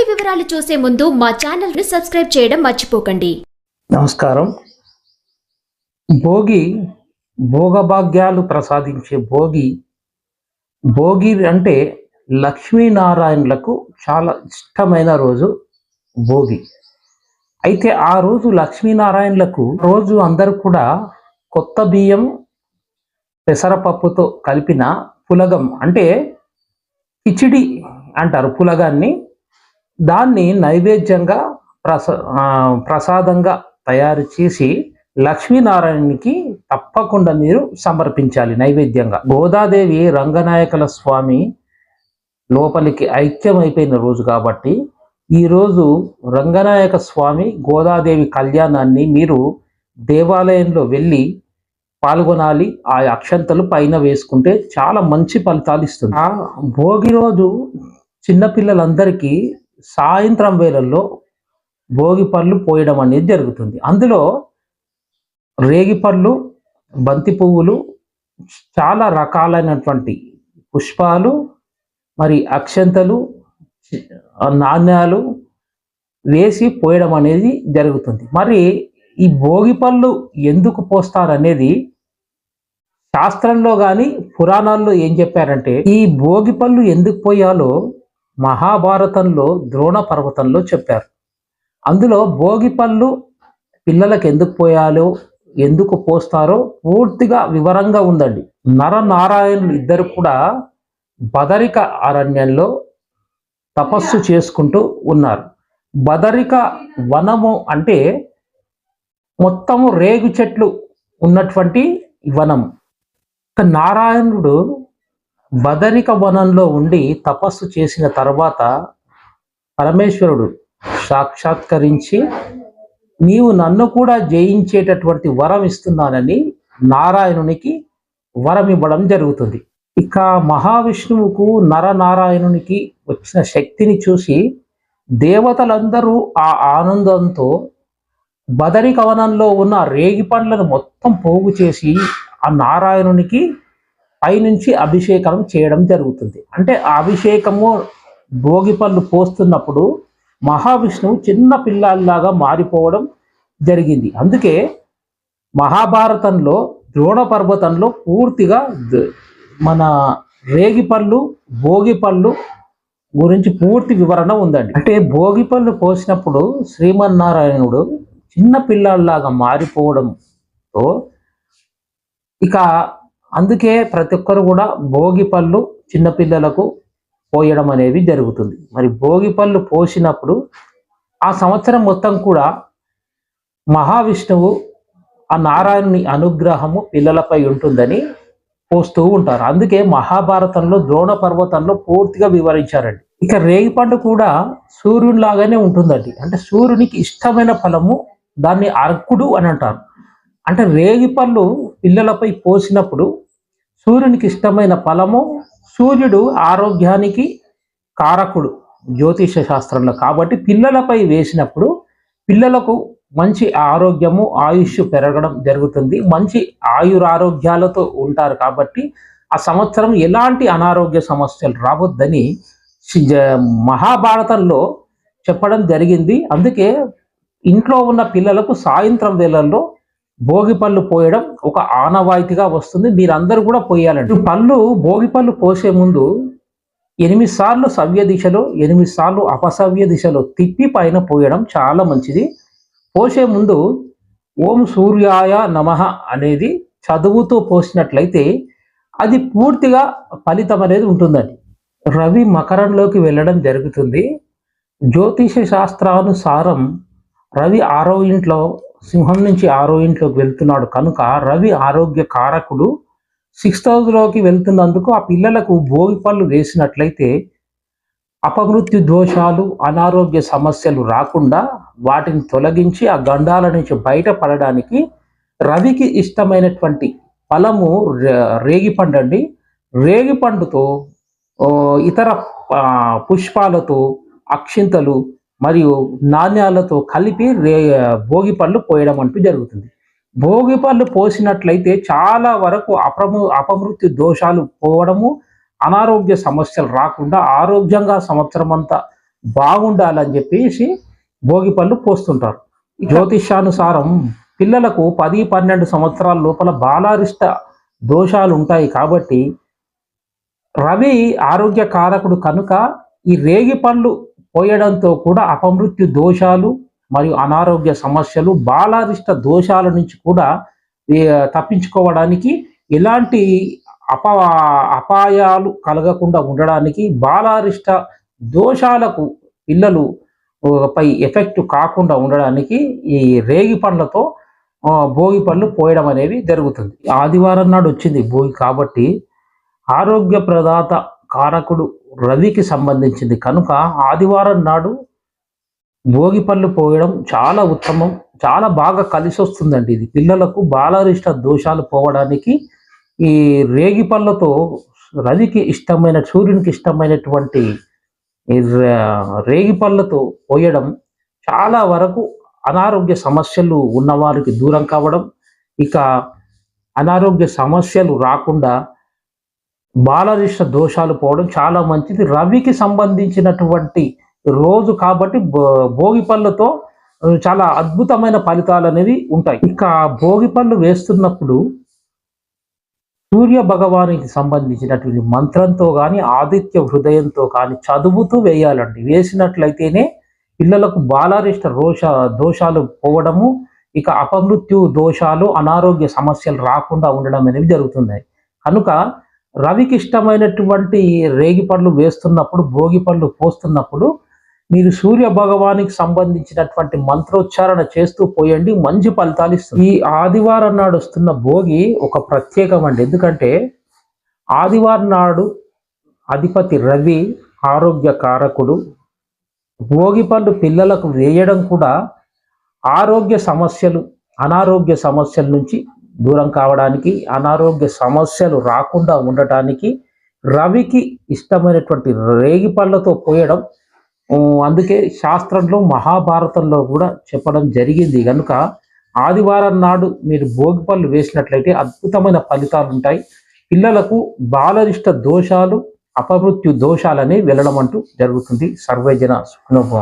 పూర్తి వివరాలు చూసే ముందు మా ఛానల్ని సబ్స్క్రైబ్ చేయడం మర్చిపోకండి. నమస్కారం. భోగి భోగభాగ్యాలు ప్రసాదించే భోగి భోగి అంటే లక్ష్మీనారాయణులకు చాలా ఇష్టమైన రోజు భోగి. అయితే ఆ రోజు లక్ష్మీనారాయణులకు రోజు అందరూ కూడా కొత్త బియ్యం పెసరపప్పుతో కలిపిన పులగం అంటే కిచిడి అంటారు పులగాన్ని. దాన్ని నైవేద్యంగా ప్రస ప్రసాదంగా తయారు చేసి లక్ష్మీనారాయణునికి తప్పకుండా మీరు సమర్పించాలి నైవేద్యంగా. గోదాదేవి రంగనాయకుల స్వామి లోపలికి ఐక్యమైపోయిన రోజు కాబట్టి ఈ రోజు రంగనాయక స్వామి గోదాదేవి కళ్యాణాన్ని మీరు దేవాలయంలో వెళ్ళి పాల్గొనాలి. ఆ అక్షంతలు పైన వేసుకుంటే చాలా మంచి ఫలితాలు ఇస్తుంది. ఆ భోగి రోజు చిన్నపిల్లలందరికీ సాయంత్రం వేళల్లో భోగి పళ్ళు పోయడం అనేది జరుగుతుంది. అందులో రేగి పళ్ళు బంతి పువ్వులు చాలా రకాలైనటువంటి పుష్పాలు మరి అక్షంతలు నాణ్యాలు వేసి పోయడం అనేది జరుగుతుంది. మరి ఈ భోగి పళ్ళు ఎందుకు పోస్తారనేది శాస్త్రంలో కానీ పురాణాల్లో ఏం చెప్పారంటే ఈ భోగి పళ్ళు ఎందుకు పోయాలో మహాభారతంలో ద్రోణ పర్వతంలో చెప్పారు. అందులో భోగి పళ్ళు పిల్లలకు ఎందుకు పోయాలో ఎందుకు పోస్తారో పూర్తిగా వివరంగా ఉందండి. నరనారాయణులు ఇద్దరు కూడా బదరిక అరణ్యంలో తపస్సు చేసుకుంటూ ఉన్నారు. బదరిక వనము అంటే మొత్తము రేగు చెట్లు ఉన్నటువంటి వనం నారాయణుడు బదరిక వనంలో ఉండి తపస్సు చేసిన తర్వాత పరమేశ్వరుడు సాక్షాత్కరించి నీవు నన్ను కూడా జయించేటటువంటి వరం ఇస్తున్నానని నారాయణునికి వరం ఇవ్వడం జరుగుతుంది. ఇక మహావిష్ణువుకు నరనారాయణునికి వచ్చిన శక్తిని చూసి దేవతలందరూ ఆ ఆనందంతో బదరి కవనంలో ఉన్న రేగి పండ్లను మొత్తం పోగు చేసి ఆ నారాయణునికి పైనుంచి అభిషేకం చేయడం జరుగుతుంది. అంటే అభిషేకము భోగి పళ్ళు పోస్తున్నప్పుడు మహావిష్ణువు చిన్న పిల్లల్లాగా మారిపోవడం జరిగింది. అందుకే మహాభారతంలో ద్రోణ పర్వతంలో పూర్తిగా మన రేగి పళ్ళు భోగి పళ్ళు గురించి పూర్తి వివరణ ఉందండి. అంటే భోగి పళ్ళు పోసినప్పుడు శ్రీమన్నారాయణుడు చిన్న పిల్లల్లాగా మారిపోవడంతో ఇక అందుకే ప్రతి ఒక్కరు కూడా భోగి పళ్ళు చిన్నపిల్లలకు పోయడం అనేది జరుగుతుంది. మరి భోగి పళ్ళు పోసినప్పుడు ఆ సంవత్సరం మొత్తం కూడా మహావిష్ణువు ఆ నారాయణుని అనుగ్రహము పిల్లలపై ఉంటుందని పోస్తూ ఉంటారు. అందుకే మహాభారతంలో ద్రోణ పర్వతంలో పూర్తిగా వివరించారండి. ఇక రేగిపండు కూడా సూర్యునిలాగానే ఉంటుందండి. అంటే సూర్యునికి ఇష్టమైన ఫలము దాన్ని అర్కుడు అని అంటారు. అంటే రేగి పళ్ళు పిల్లలపై పోసినప్పుడు సూర్యునికి ఇష్టమైన ఫలము సూర్యుడు ఆరోగ్యానికి కారకుడు జ్యోతిష శాస్త్రంలో. కాబట్టి పిల్లలపై వేసినప్పుడు పిల్లలకు మంచి ఆరోగ్యము ఆయుష్ పెరగడం జరుగుతుంది. మంచి ఆయురారోగ్యాలతో ఉంటారు కాబట్టి ఆ సంవత్సరం ఎలాంటి అనారోగ్య సమస్యలు రావద్దని మహాభారతంలో చెప్పడం జరిగింది. అందుకే ఇంట్లో ఉన్న పిల్లలకు సాయంత్రం వేళల్లో భోగి పళ్ళు పోయడం ఒక ఆనవాయితీగా వస్తుంది. మీరందరూ కూడా పోయాలండి. పళ్ళు భోగి పళ్ళు పోసే ముందు ఎనిమిది సార్లు సవ్య దిశలో ఎనిమిది సార్లు అపసవ్య దిశలో తిప్పి పైన పోయడం చాలా మంచిది. పోసే ముందు ఓం సూర్యాయ నమః అనేది చదువుతూ పోసినట్లయితే అది పూర్తిగా ఫలితం అనేది ఉంటుందండి. రవి మకరంలోకి వెళ్ళడం జరుగుతుంది. జ్యోతిష శాస్త్రానుసారం రవి ఆరో ఇంట్లో సింహం నుంచి ఆరో ఇంట్లోకి వెళ్తున్నాడు. కనుక రవి ఆరోగ్య కారకుడు. సిక్స్త్ హౌస్లోకి వెళ్తున్నందుకు ఆ పిల్లలకు భోగి పళ్ళు వేసినట్లయితే అపమృత్యు దోషాలు అనారోగ్య సమస్యలు రాకుండా వాటిని తొలగించి ఆ గండాల నుంచి బయటపడడానికి రవికి ఇష్టమైనటువంటి ఫలము రేగిపండు అండి. రేగిపండుతో ఇతర పుష్పాలతో అక్షింతలు మరియు నాణ్యాలతో కలిపి రే భోగి పళ్ళు పోయడం అంటూ జరుగుతుంది. భోగి పళ్ళు పోసినట్లయితే చాలా వరకు అప్రము అపమృత్యు దోషాలు పోవడము అనారోగ్య సమస్యలు రాకుండా ఆరోగ్యంగా సంవత్సరం అంతా బాగుండాలని చెప్పేసి భోగి పళ్ళు పోస్తుంటారు. జ్యోతిష్యానుసారం పిల్లలకు పది పన్నెండు సంవత్సరాల లోపల బాలారిష్ట దోషాలు ఉంటాయి కాబట్టి రవి ఆరోగ్య కారకుడు కనుక ఈ రేగి పళ్ళు పోయడంతో కూడా అపమృత్యు దోషాలు మరియు అనారోగ్య సమస్యలు బాలారిష్ట దోషాల నుంచి కూడా తప్పించుకోవడానికి ఎలాంటి అప అపాయాలు కలగకుండా ఉండడానికి బాలారిష్ట దోషాలకు పిల్లలు పై ఎఫెక్ట్ కాకుండా ఉండడానికి ఈ రేగి పండ్లతో భోగి పళ్ళు పోయడం అనేది జరుగుతుంది. ఆదివారం నాడు వచ్చింది భోగి కాబట్టి ఆరోగ్య ప్రదాత కారకుడు రవికి సంబంధించింది. కనుక ఆదివారం నాడు భోగి పళ్ళు పోయడం చాలా ఉత్తమం. చాలా బాగా కలిసి వస్తుందండి ఇది. పిల్లలకు బాలరిష్ట దోషాలు పోవడానికి ఈ రేగి పళ్ళతో రవికి ఇష్టమైన సూర్యునికి ఇష్టమైనటువంటి ఈ రేగి పళ్ళతో పోయడం చాలా వరకు అనారోగ్య సమస్యలు ఉన్నవారికి దూరం కావడం. ఇక అనారోగ్య సమస్యలు రాకుండా బాలరిష్ట దోషాలు పోవడం చాలా మంచిది. రవికి సంబంధించినటువంటి రోజు కాబట్టి భోగి పళ్ళతో చాలా అద్భుతమైన ఫలితాలు అనేవి ఉంటాయి. ఇక భోగి పళ్ళు వేస్తున్నప్పుడు సూర్య భగవానికి సంబంధించినటువంటి మంత్రంతో కానీ ఆదిత్య హృదయంతో కానీ చదువుతూ వేయాలండి. వేసినట్లయితేనే పిల్లలకు బాలారిష్ట రోష దోషాలు పోవడము ఇక అపమృత్యు దోషాలు అనారోగ్య సమస్యలు రాకుండా ఉండడం అనేవి జరుగుతున్నాయి. కనుక రవికి ఇష్టమైనటువంటి రేగి పండ్లు వేస్తున్నప్పుడు భోగి పళ్ళు పోస్తున్నప్పుడు మీరు సూర్య భగవానికి సంబంధించినటువంటి మంత్రోచ్చారణ చేస్తూ పోయండి మంచి ఫలితాలు ఇస్తుంది. ఈ ఆదివారం నాడు వస్తున్న భోగి ఒక ప్రత్యేకం అండి. ఎందుకంటే ఆదివారం నాడు అధిపతి రవి ఆరోగ్య కారకుడు. భోగి పళ్ళు పిల్లలకు వేయడం కూడా ఆరోగ్య సమస్యలు అనారోగ్య సమస్యల నుంచి దూరం కావడానికి అనారోగ్య సమస్యలు రాకుండా ఉండటానికి రవికి ఇష్టమైనటువంటి రేగి పళ్ళతో పోయడం అందుకే శాస్త్రంలో మహాభారతంలో కూడా చెప్పడం జరిగింది. కనుక ఆదివారం నాడు మీరు భోగి పళ్ళు వేసినట్లయితే అద్భుతమైన ఫలితాలు ఉంటాయి పిల్లలకు బాలరిష్ట దోషాలు అపమృత్యు దోషాలని వెళ్ళడం అంటూ జరుగుతుంది సర్వేజన సుఖనుభవం